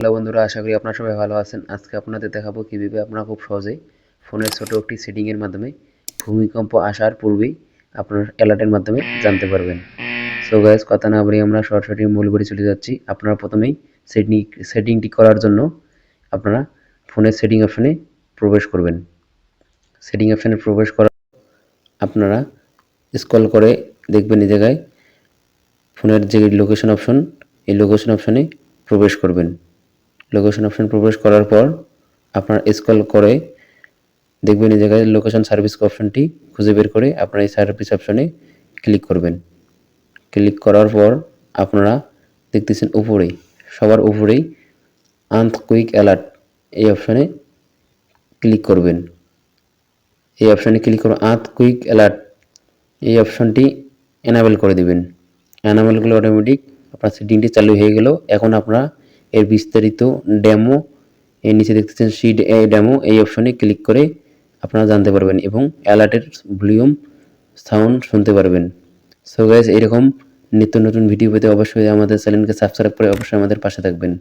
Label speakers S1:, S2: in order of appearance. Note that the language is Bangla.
S1: হ্যালো বন্ধুরা, আশা করি আপনারা সবাই ভালো আছেন। আজকে আপনাদের দেখাবো কীভাবে আপনারা খুব সহজেই ফোনের ছোটো একটি সেটিংয়ের মাধ্যমে ভূমিকম্প আসার পূর্বেই আপনার অ্যালার্টের মাধ্যমে জানতে পারবেন। সো গাইজ কথা না বলে আমরা সরাসরি মূল বড়ি চলে যাচ্ছি। আপনারা প্রথমেই সেটিং সেটিংটি করার জন্য আপনারা ফোনের সেটিং অপশনে প্রবেশ করবেন। সেটিং অপশনে প্রবেশ করার আপনারা স্ক্রল করে দেখবেন এই জায়গায় ফোনের যে লোকেশন অপশন এই লোকেশন অপশনে প্রবেশ করবেন। লোকেশন অপশন প্রবেশ করার পর আপনার স্কল করে দেখবেন এই জায়গায় লোকেশন সার্ভিস অপশনটি খুঁজে বের করে আপনার এই সার্ভিস অপশনে ক্লিক করবেন। ক্লিক করার পর আপনারা দেখতেছেন উপরেই সবার উপরেই আন্থ কুইক অ্যালার্ট এই অপশনে ক্লিক করবেন। এই অপশনে ক্লিক করে আঁত কুইক অ্যালার্ট এই অপশনটি এনাবেল করে দিবেন। এনাবেল করলে অটোমেটিক আপনার সেটিংটি চালু হয়ে গেল। এখন আপনারা এর বিস্তারিত ডেমো এর নিচে দেখতেছেন সিড এ ডেমো এই অপশনে ক্লিক করে আপনারা জানতে পারবেন এবং অ্যালার্টের ভলিউম সাউন্ড শুনতে পারবেন। সো গাইজ এরকম নিত্য নতুন ভিডিও পেতে অবশ্যই আমাদের চ্যানেলকে সাবস্ক্রাইব করে অবশ্যই আমাদের পাশে থাকবেন।